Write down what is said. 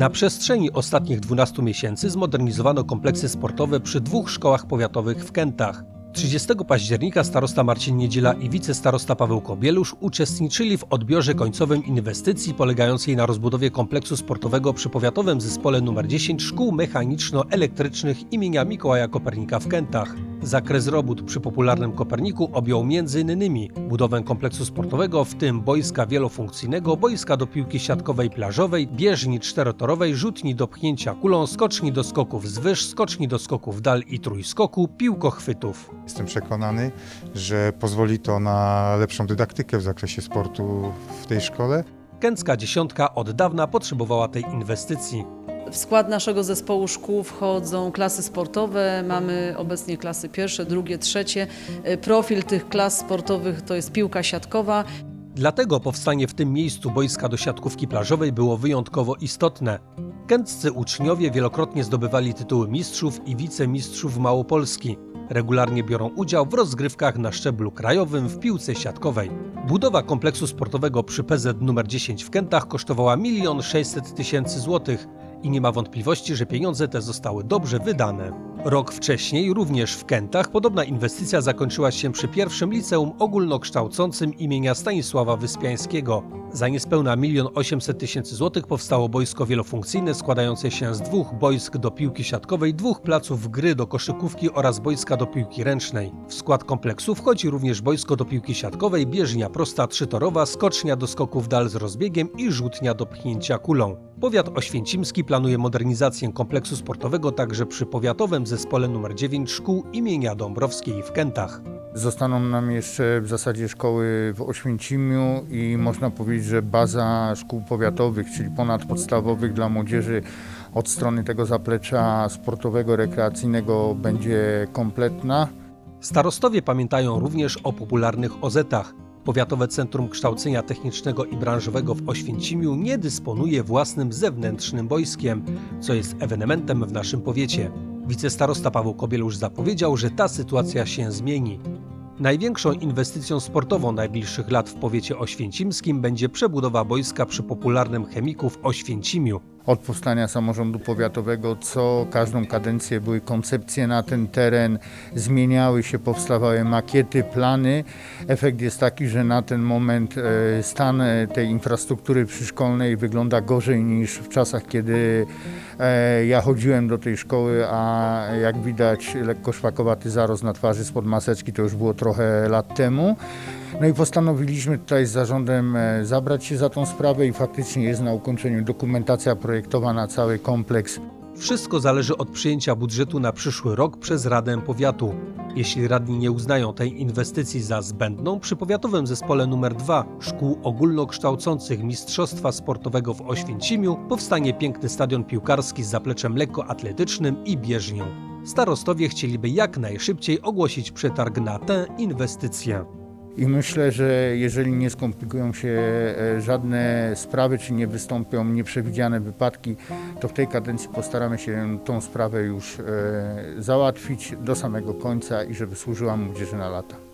Na przestrzeni ostatnich 12 miesięcy zmodernizowano kompleksy sportowe przy dwóch szkołach powiatowych w Kętach. 30 października starosta Marcin Niedziela i wicestarosta Paweł Kobielusz uczestniczyli w odbiorze końcowym inwestycji polegającej na rozbudowie kompleksu sportowego przy powiatowym zespole nr 10 szkół mechaniczno-elektrycznych imienia Mikołaja Kopernika w Kętach. Zakres robót przy popularnym Koperniku objął m.in. budowę kompleksu sportowego, w tym boiska wielofunkcyjnego, boiska do piłki siatkowej plażowej, bieżni czterotorowej, rzutni do pchnięcia kulą, skoczni do skoków z wyż, skoczni do skoków dal i trójskoku, piłkochwytów. Jestem przekonany, że pozwoli to na lepszą dydaktykę w zakresie sportu w tej szkole. Kęcka dziesiątka od dawna potrzebowała tej inwestycji. W skład naszego zespołu szkół wchodzą klasy sportowe. Mamy obecnie klasy pierwsze, drugie, trzecie. Y, Profil tych klas sportowych to jest piłka siatkowa. Dlatego powstanie w tym miejscu boiska do siatkówki plażowej było wyjątkowo istotne. Kęccy uczniowie wielokrotnie zdobywali tytuły mistrzów i wicemistrzów Małopolski. Regularnie biorą udział w rozgrywkach na szczeblu krajowym w piłce siatkowej. Budowa kompleksu sportowego przy PZ nr 10 w Kętach kosztowała 1 600 tysięcy złotych i nie ma wątpliwości, że pieniądze te zostały dobrze wydane. Rok wcześniej, również w Kętach, podobna inwestycja zakończyła się przy pierwszym liceum ogólnokształcącym imienia Stanisława Wyspiańskiego. Za niespełna 1 800 tysięcy złotych powstało boisko wielofunkcyjne składające się z dwóch boisk do piłki siatkowej, dwóch placów gry do koszykówki oraz boiska do piłki ręcznej. W skład kompleksu wchodzi również boisko do piłki siatkowej, bieżnia prosta trzytorowa, skocznia do skoków dal z rozbiegiem i rzutnia do pchnięcia kulą. Powiat oświęcimski planuje modernizację kompleksu sportowego także przy powiatowym zespole nr 9 szkół imienia Dąbrowskiej w Kętach. Zostaną nam jeszcze w zasadzie szkoły w Oświęcimiu i można powiedzieć, że baza szkół powiatowych, czyli ponadpodstawowych dla młodzieży od strony tego zaplecza sportowego, rekreacyjnego będzie kompletna. Starostowie pamiętają również o popularnych OZ-ach. Powiatowe Centrum Kształcenia Technicznego i Branżowego w Oświęcimiu nie dysponuje własnym zewnętrznym boiskiem, co jest ewenementem w naszym powiecie. Wicestarosta Paweł Kobielusz zapowiedział, że ta sytuacja się zmieni. Największą inwestycją sportową najbliższych lat w powiecie oświęcimskim będzie przebudowa boiska przy popularnym chemiku w Oświęcimiu. Od powstania samorządu powiatowego co każdą kadencję były koncepcje na ten teren, zmieniały się, powstawały makiety, plany. Efekt jest taki, że na ten moment e, stan e, tej infrastruktury przyszkolnej wygląda gorzej niż w czasach, kiedy e, ja chodziłem do tej szkoły, a jak widać lekko szwakowaty zarost na twarzy spod maseczki to już było trochę lat temu. No i postanowiliśmy tutaj z zarządem e, zabrać się za tą sprawę i faktycznie jest na ukończeniu dokumentacja projektowa na cały kompleks. Wszystko zależy od przyjęcia budżetu na przyszły rok przez Radę Powiatu. Jeśli radni nie uznają tej inwestycji za zbędną, przy powiatowym zespole nr 2 szkół ogólnokształcących Mistrzostwa Sportowego w Oświęcimiu powstanie piękny stadion piłkarski z zapleczem lekkoatletycznym i bieżnią. Starostowie chcieliby jak najszybciej ogłosić przetarg na tę inwestycję. I myślę, że jeżeli nie skomplikują się e, żadne sprawy, czy nie wystąpią nieprzewidziane wypadki, to w tej kadencji postaramy się tą sprawę już e, załatwić do samego końca i żeby służyła młodzieży na lata.